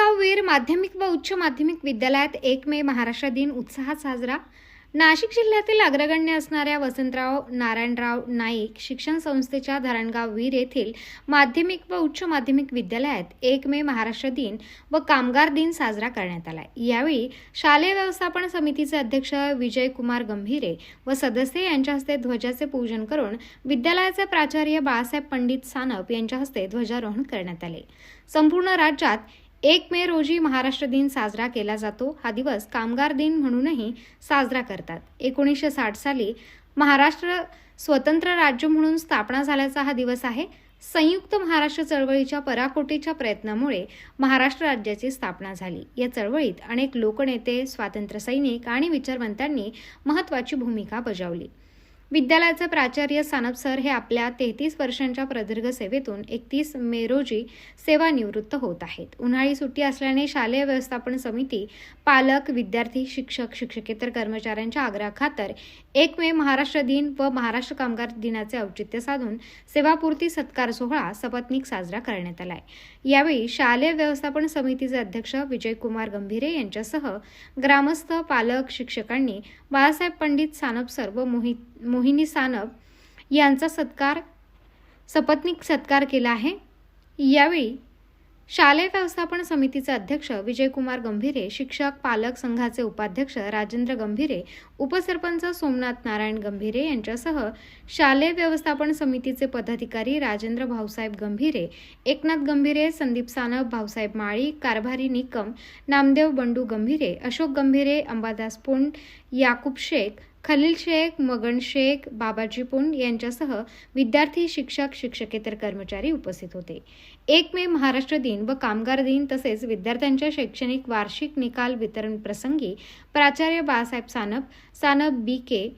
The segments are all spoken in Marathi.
धारणगाववीर माध्यमिक व उच्च माध्यमिक विद्यालयात एक मे महाराष्ट्र दिन उत्साहात साजरा. नाशिक जिल्ह्यातील अग्रगण्य असणाऱ्या वसंतराव नारायणराव नाईक शिक्षण संस्थेच्या धरणगाव वीर येथील माध्यमिक व उच्च माध्यमिक विद्यालयात एक मे महाराष्ट्र दिन व कामगार दिन साजरा करण्यात आला. यावेळी शालेय व्यवस्थापन समितीचे अध्यक्ष विजय कुमार गंभीरे व सदस्य यांच्या हस्ते ध्वजाचे पूजन करून विद्यालयाचे प्राचार्य बाळासाहेब पंडित सानप यांच्या हस्ते ध्वजारोहण करण्यात आले. संपूर्ण राज्यात एक मे रोजी महाराष्ट्र दिन साजरा केला जातो. हा दिवस कामगार दिन म्हणूनही साजरा करतात. एकोणीसशे साठ साली महाराष्ट्र स्वतंत्र राज्य म्हणून स्थापना झाल्याचा हा दिवस आहे. संयुक्त महाराष्ट्र चळवळीच्या पराकोटीच्या प्रयत्नामुळे महाराष्ट्र राज्याची स्थापना झाली. या चळवळीत अनेक लोकनेते स्वातंत्र्य सैनिक आणि विचारवंतांनी महत्त्वाची भूमिका बजावली. विद्यालयाचे प्राचार्य सानप सर हे आपल्या तेहतीस वर्षांच्या प्रदीर्घ सेवेतून एकतीस मे रोजी सेवानिवृत्त होत आहेत. उन्हाळी सुट्टी असल्याने शालेय व्यवस्थापन समिती पालक विद्यार्थी शिक्षक शिक्षकेतर कर्मचाऱ्यांच्या आग्रहाखातर एक मे महाराष्ट्र दिन व महाराष्ट्र कामगार दिनाचे औचित्य साधून सेवापूर्ती सत्कार सोहळा सपत्नीक साजरा करण्यात आलाय. यावेळी शालेय व्यवस्थापन समितीचे अध्यक्ष विजयकुमार गंभीरे यांच्यासह ग्रामस्थ पालक शिक्षकांनी बाळासाहेब पंडित सानप सर व मोहित मोहिनी सानप यांचा सत्कार सपत्नीक सत्कार केला आहे. यावेळी शालेय व्यवस्थापन समितीचे अध्यक्ष विजयकुमार गंभीरे शिक्षक पालक संघाचे उपाध्यक्ष राजेंद्र गंभीरे उपसरपंच सोमनाथ नारायण गंभीरे यांच्यासह शालेय व्यवस्थापन समितीचे पदाधिकारी राजेंद्र भाऊसाहेब गंभीरे एकनाथ गंभीरे संदीप सानप भाऊसाहेब माळी कारभारी निकम नामदेव बंडू गंभीरे अशोक गंभीरे अंबादास पुंड याकूब शेख खलील शेख मगन शेख बाबाजी पुंड यांच्यासह विद्यार्थी शिक्षक शिक्षकेतर कर्मचारी उपस्थित होते. एक मे महाराष्ट्र दिन व कामगार दिन तसेच विद्यार्थ्यांच्या शैक्षणिक वार्षिक निकाल वितरण प्रसंगी प्राचार्य Balasaheb Sanap Sanap B K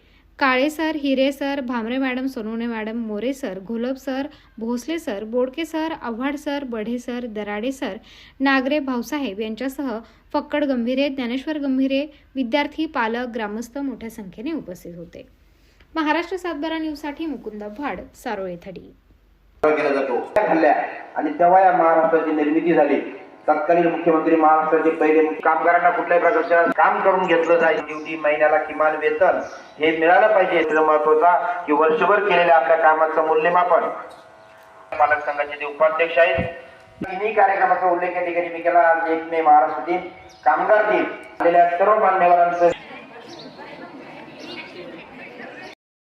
Kale sir Hire sir Bhamre madam Sonawane madam More sir Gholap sir Bhosale sir Bodke sir Avhad sir Badhe sir Darade sir Nagare Bhausaheb यांच्यासह फक्कड गंभीरे ज्ञानेश्वर गंभीरे विद्यार्थी पालक ग्रामस्थ मोठ्या संख्येने उपस्थित होते. महाराष्ट्र सातबारा न्यूजसाठी मुकुंद भाड सारोळे थडी. केला जातो. आणि तेव्हा या महाराष्ट्राची निर्मिती झाली. तत्कालीन मुख्यमंत्री महाराष्ट्राचे पहिले कामगारांना कुठल्याही प्रकारचं काम करून घेतलं जाईल ड्युटी महिन्याला किमान वेतन हे मिळालं पाहिजे. महत्त्वाचा की वर्षभर केलेल्या आपल्या कामाचं मूल्यमापन. पालक संघाचे जे उपाध्यक्ष आहेत तिन्ही कार्यक्रमाचा उल्लेख या ठिकाणी मी केला. एक मे महाराष्ट्र दिन. कामगार दिन. आलेल्या सर्व मान्यवरांचं